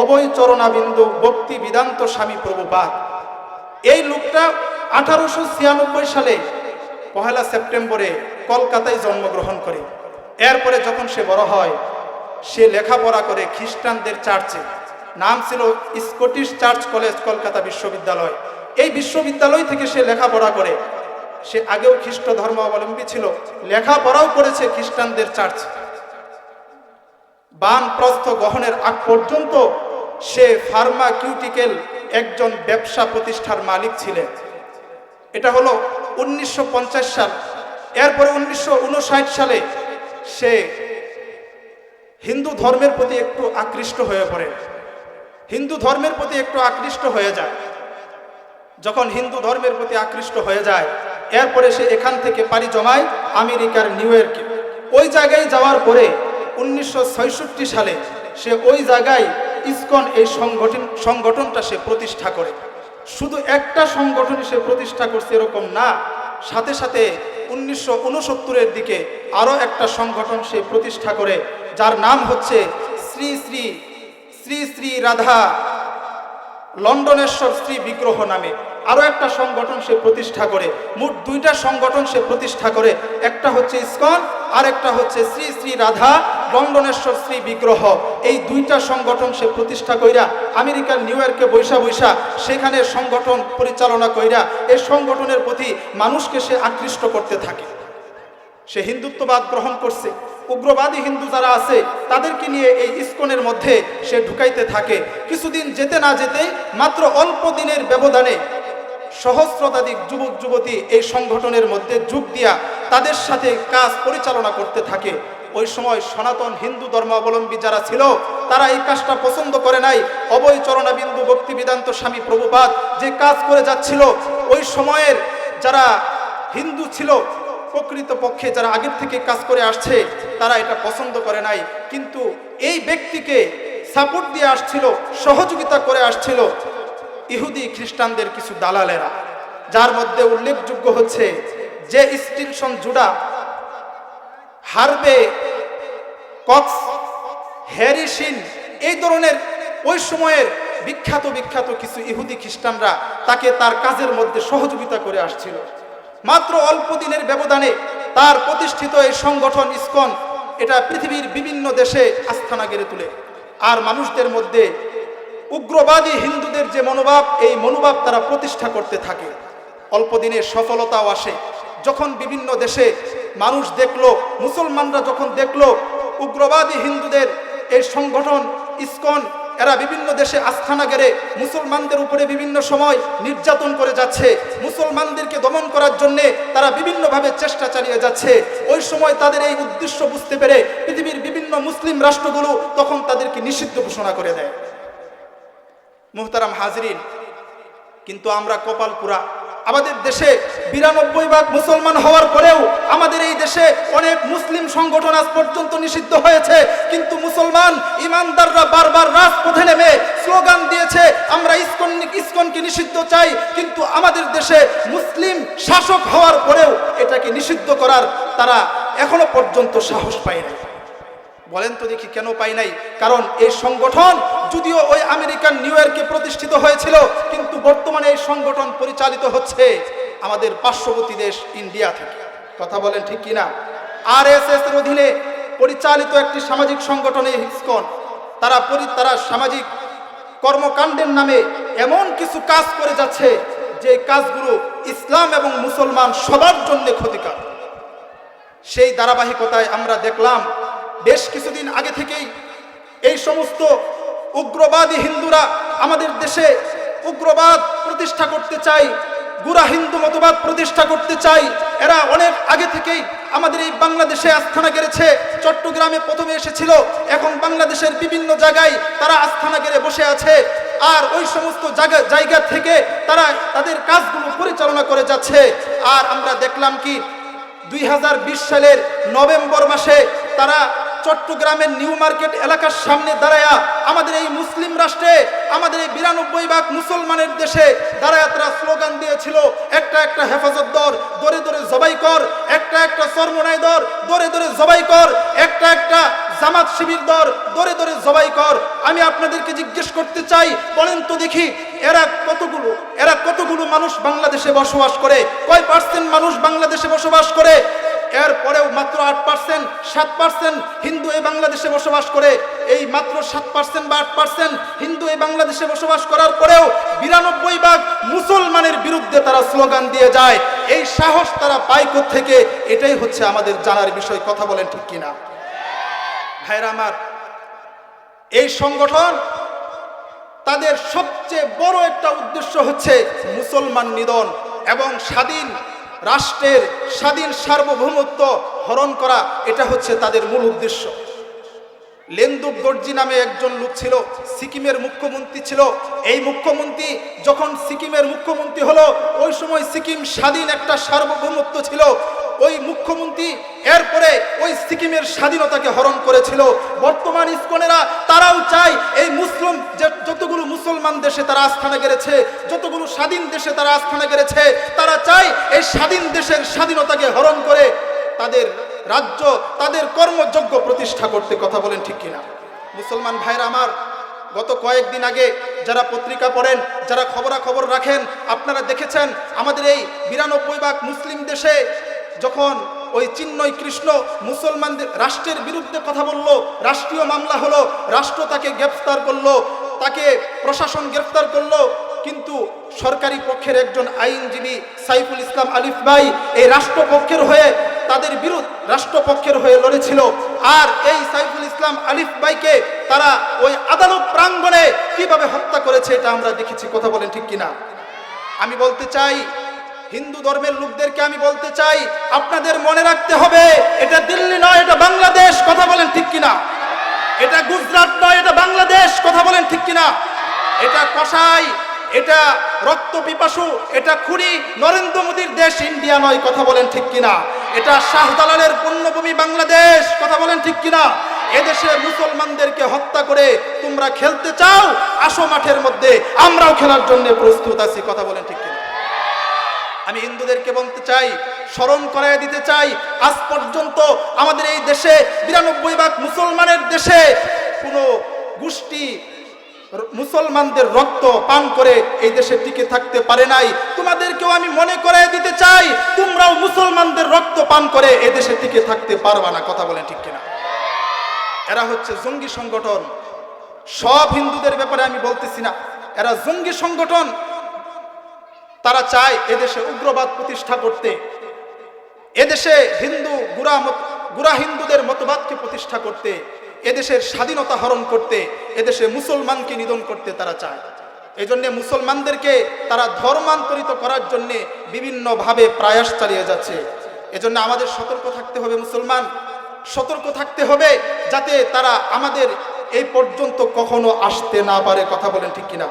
অবৈ চরণাবিন্দু ভক্তি বিদান্ত স্বামী প্রভুপাদ। এই লোকটা আঠারোশো ছিয়ানব্বই সালে পহেলা সেপ্টেম্বরে কলকাতায় জন্মগ্রহণ করে। এরপরে যখন সে বড় হয়, সে লেখাপড়া করে খ্রিস্টানদের চার্চে। নাম ছিল স্কটিশ চার্চ কলেজ, কলকাতা বিশ্ববিদ্যালয়। এই বিশ্ববিদ্যালয় থেকে সে লেখাপড়া করে। সে আগেও খ্রিস্ট ধর্মাবলম্বী ছিল, লেখাপড়াও করেছে খ্রিস্টানদের চার্চ। বানপ্রস্থ গ্রহণের আগ পর্যন্ত সে ফার্মাকিউটিক্যাল একজন ব্যবসা প্রতিষ্ঠার মালিক ছিলেন। এটা হলো উনিশশো পঞ্চাশ সাল। এরপরে উনিশশো উনষাট সালে সে হিন্দু ধর্মের প্রতি একটু আকৃষ্ট হয়ে পড়ে। হিন্দু ধর্মের প্রতি একটু আকৃষ্ট হয়ে যায়। যখন হিন্দু ধর্মের প্রতি আকৃষ্ট হয়ে যায়, এরপরে সে এখান থেকে পাড়ি জমায় আমেরিকার নিউ ইয়র্কে। ওই জায়গায় যাওয়ার পরে উনিশশো সালে সে ওই জায়গায় ইসকন এই সংগঠন, সংগঠনটা সে প্রতিষ্ঠা করে। শুধু একটা সংগঠন সে প্রতিষ্ঠা করছে এরকম না। সাথে সাথে উনিশশো উনসত্তরের দিকে আরও একটা সংগঠন সে প্রতিষ্ঠা করে, যার নাম হচ্ছে শ্রী শ্রী শ্রী শ্রী রাধা লন্ডনেশ্বর শ্রী বিগ্রহ নামে। আরও একটা সংগঠন সে প্রতিষ্ঠা করে। মোট দুইটা সংগঠন সে প্রতিষ্ঠা করে। একটা হচ্ছে ইসকন আর একটা হচ্ছে শ্রী শ্রী রাধা লন্ডনেশ্বর শ্রী বিগ্রহ, এই দুইটা সংগঠন সে প্রতিষ্ঠা কইরা আমেরিকার নিউ ইয়র্কে বৈশা বৈশা সেখানে সংগঠন পরিচালনা কইরা এই সংগঠনের প্রতি মানুষকে সে আকৃষ্ট করতে থাকে। সে হিন্দুত্ববাদ গ্রহণ করছে। উগ্রবাদী হিন্দু যারা আছে, তাদেরকে নিয়ে এই ইস্কনের মধ্যে সে ঢুকাইতে থাকে। কিছুদিন যেতে না যেতে মাত্র অল্প দিনের ব্যবধানে সহস্রতাধিক যুবক যুবতী এই সংগঠনের মধ্যে যোগ দিয়া তাদের সাথে কাজ পরিচালনা করতে থাকে। ওই সময় সনাতন হিন্দু ধর্মাবলম্বী যারা ছিল, তারা এই কাজটা পছন্দ করে নাই। অবৈ চরণাবিন্দু ভক্তি বেদান্ত স্বামী প্রভুপাদ যে কাজ করে যাচ্ছিল, ওই সময়ের যারা হিন্দু ছিল প্রকৃত পক্ষে যারা আগের থেকে কাজ করে আসছে, তারা এটা পছন্দ করে নাই। কিন্তু এই ব্যক্তিকে সাপোর্ট দিয়ে আসছিল, সহযোগিতা করে আসছিল ইহুদি খ্রিস্টানদের কিছু দালালেরা। যার মধ্যে উল্লেখযোগ্য হচ্ছে যে স্টিলসন জুডা হারবে কক্স হ্যারিসিন এই ধরনের ওই সময়ের বিখ্যাত বিখ্যাত কিছু ইহুদি খ্রিস্টানরা তাকে তার কাজের মধ্যে সহযোগিতা করে আসছিল। মাত্র অল্প দিনের ব্যবধানে তার প্রতিষ্ঠিত এই সংগঠন ইসকন এটা পৃথিবীর বিভিন্ন দেশে আস্থানা গেড়ে তুলে। আর মানুষদের মধ্যে উগ্রবাদী হিন্দুদের যে মনোভাব, এই মনোভাব তারা প্রতিষ্ঠা করতে থাকে। অল্প দিনে সফলতাও আসে। যখন বিভিন্ন দেশে মানুষ দেখল, মুসলমানরা যখন দেখল উগ্রবাদী হিন্দুদের এই সংগঠন, ইসকন, এরা বিভিন্ন দেশে আস্থানা গেড়ে মুসলমানদের উপরে বিভিন্ন সময় নির্যাতন করে যাচ্ছে। মুসলমানদেরকে দমন করার জন্য তারা বিভিন্নভাবে চেষ্টা চালিয়ে যাচ্ছে। ওই সময় তাদের এই উদ্দেশ্য বুঝতে পেরে পৃথিবীর বিভিন্ন মুসলিম রাষ্ট্রগুলো তখন তাদেরকে নিষিদ্ধ ঘোষণা করে দেয়। মুহতারাম হাজরিন, কিন্তু আমরা কপালপুরা আমাদের দেশে বিরানব্বই ভাগ মুসলমান হওয়ার পরেও আমাদের এই দেশে অনেক মুসলিম সংগঠন আজ পর্যন্ত নিষিদ্ধ হয়েছে। কিন্তু মুসলমান ইমানদাররা বারবার রাজপথে নেমে স্লোগান দিয়েছে, আমরা ইসকন, ইস্কনকে নিষিদ্ধ চাই। কিন্তু আমাদের দেশে মুসলিম শাসক হওয়ার পরেও এটাকে নিষিদ্ধ করার তারা এখনও পর্যন্ত সাহস পায় না বলেন তো দেখি কেন পাই নাই? কারণ এই সংগঠন যদিও ওই আমেরিকান নিউ ইয়র্কে প্রতিষ্ঠিত হয়েছিল, কিন্তু বর্তমানে এই সংগঠন পরিচালিত হচ্ছে আমাদের পার্শ্ববর্তী দেশ ইন্ডিয়া থেকে। কথা বলেন ঠিক কিনা? আর এস এস এর অধীনে পরিচালিত একটি সামাজিক সংগঠন হিসকন তারা পরি, তারা সামাজিক কর্মকাণ্ডের নামে এমন কিছু কাজ করে যাচ্ছে যে কাজগুলো ইসলাম এবং মুসলমান সবার জন্য ক্ষতিকর। সেই ধারাবাহিকতায় আমরা দেখলাম বেশ কিছুদিন আগে থেকেই এই সমস্ত উগ্রবাদী হিন্দুরা আমাদের দেশে উগ্রবাদ প্রতিষ্ঠা করতে চাই গুড়া হিন্দু মতবাদ প্রতিষ্ঠা করতে চাই এরা অনেক আগে থেকেই আমাদের এই বাংলাদেশে আস্থানা গেড়েছে, চট্টগ্রামে প্রথমে এসেছিল, এখন বাংলাদেশের বিভিন্ন জায়গায় তারা আস্থানা গেড়ে বসে আছে। আর ওই সমস্ত জায়গা জায়গা থেকে তারা তাদের কাজগুলো পরিচালনা করে যাচ্ছে। আর আমরা দেখলাম কি, দুই হাজার বিশ সালের নভেম্বর মাসে তারা চট্টগ্রামের নিউ মার্কেট এলাকার সামনে দাঁড়ায়া আমাদের এই মুসলিম রাষ্ট্রে, আমাদের এই বিরানব্বই ভাগ মুসলমানের দেশে দাঁড়ায়া তারা স্লোগান দিয়েছিল, একটা একটা হেফাজত দর, দরে দরে জবাই কর, একটা একটা সর্বনাই দর, দরে দরে জবাই কর, একটা একটা জামাত শিবির দর, দরে দরে জবাই কর। আমি আপনাদেরকে জিজ্ঞেস করতে চাই, বলেন তো দেখি, এরা কতগুলো এরা কতগুলো মানুষ বাংলাদেশে বসবাস করে? কয় পার্সেন্ট মানুষ বাংলাদেশে বসবাস করে? এরপরেও মাত্র আট পার্সেন্ট, সাত পার্সেন্ট হিন্দু এই বাংলাদেশে বসবাস করে। এই মাত্র সাত পার্সেন্ট বা আট পার্সেন্ট হিন্দু এই বাংলাদেশে বসবাস করার পরেও বিরানব্বই ভাগ মুসলমানের বিরুদ্ধে তারা স্লোগান দিয়ে যায়। এই সাহস তারা পায় থেকে এটাই হচ্ছে আমাদের জানার বিষয়। কথা বলেন ঠিক কিনা? ভাইরা আমার, এই সংগঠন তাদের সবচেয়ে বড় একটা উদ্দেশ্য হচ্ছে মুসলমান নিধন এবং স্বাধীন রাষ্ট্রের স্বাধীন সার্বভৌমত্ব হরণ করা, এটা হচ্ছে তাদের মূল উদ্দেশ্য। লেন্দুব দর্জি নামে একজন লোক ছিল, সিকিমের মুখ্যমন্ত্রী ছিল। এই মুখ্যমন্ত্রী যখন সিকিমের মুখ্যমন্ত্রী হলো, ওই সময় সিকিম স্বাধীন একটা সার্বভৌমত্ব ছিল। ওই মুখ্যমন্ত্রী এরপরে ওই সিকিমের স্বাধীনতাকে হরণ করেছিল। বর্তমান ইস্কনেরা তারাও চায় এই মুসলিম যে যতগুলো মুসলমান দেশে তারা আস্থানে গেড়েছে যতগুলো স্বাধীন দেশে তারা আস্থানে গেড়েছে তারা চায় এই স্বাধীন দেশের স্বাধীনতাকে হরণ করে তাদের রাজ্য, তাদের কর্মযোগ্য প্রতিষ্ঠা করতে কথা বলেন ঠিক কিনা। মুসলমান ভাইরা আমার, গত কয়েকদিন আগে যারা পত্রিকা পড়েন, যারা খবরাখবর রাখেন, আপনারা দেখেছেন আমাদের এই বিরানব্বই ভাগ মুসলিম দেশে যখন ওই চিন্ময় কৃষ্ণ মুসলমানদের রাষ্ট্রের বিরুদ্ধে কথা বলল, রাষ্ট্রীয় মামলা হলো, রাষ্ট্র তাকে গ্রেফতার করল, তাকে প্রশাসন গ্রেফতার করল কিন্তু সরকারি পক্ষের একজন আইনজীবী সাইফুল ইসলাম আলিফ ভাই, এই রাষ্ট্রপক্ষের হয়ে তাদের বিরুদ্ধ রাষ্ট্রপক্ষের হয়ে লড়েছিল। আর এই সাইফুল ইসলাম আলিফ ভাইকে তারা ওই আদালত প্রাঙ্গণে কীভাবে হত্যা করেছে এটা আমরা দেখেছি। কথা বলেন ঠিক কিনা? আমি বলতে চাই, হিন্দু ধর্মের লোকদেরকে আমি বলতে চাই, আপনাদের মনে রাখতে হবে, এটা দিল্লি নয়, এটা বাংলাদেশ। কথা বলেন ঠিক কিনা? এটা গুজরাট নয়, এটা বাংলাদেশ। কথা বলেন ঠিক কিনা? এটা কসাই এটা রক্ত পিপাসু, এটা খুনি নরেন্দ্র মোদীর দেশ ইন্ডিয়া নয়, কথা বলেন ঠিক কিনা? এটা শাহজালালের পুণ্যভূমি বাংলাদেশ, কথা বলেন ঠিক কিনা? এদেশে মুসলমানদেরকে হত্যা করে তোমরা খেলতে চাও, আসো মাঠের মধ্যে, আমরাও খেলার জন্য প্রস্তুত আছি, কথা বলেন ঠিক কিনা? আমি হিন্দুদেরকে বলতে চাই, স্মরণ করাই দিতে চাই, আজ পর্যন্ত আমাদের এই দেশে বিরানব্বই ভাগ মুসলমানের দেশে কোনো গোষ্ঠী মুসলমানদের রক্ত পান করে এই দেশে টিকে থাকতে পারে নাই। তোমাদেরকেও আমি মনে করাই দিতে চাই, তোমরাও মুসলমানদের রক্ত পান করে এই দেশে টিকে থাকতে পারবা না, কথা বলেন ঠিক কিনা? এরা হচ্ছে জঙ্গি সংগঠন। সব হিন্দুদের ব্যাপারে আমি বলতেছি না। এরা জঙ্গি সংগঠন। তারা চায় এদেশে উগ্রবাদ প্রতিষ্ঠা করতে। এদেশে হিন্দু, গুড়া গুড়া হিন্দুদের মতবাদকে প্রতিষ্ঠা করতে। এদেশের স্বাধীনতা হরণ করতে, এদেশে মুসলমানকে নিধন করতে তারা চায়। এই জন্যে মুসলমানদেরকে তারা ধর্মান্তরিত করার জন্যে বিভিন্নভাবে প্রয়াস চালিয়ে যাচ্ছে। এজন্য আমাদের সতর্ক থাকতে হবে মুসলমান। সতর্ক থাকতে হবে যাতে তারা আমাদের এই পর্যন্ত কখনো আসতে না পারে, কথা বলেন ঠিক কিনা।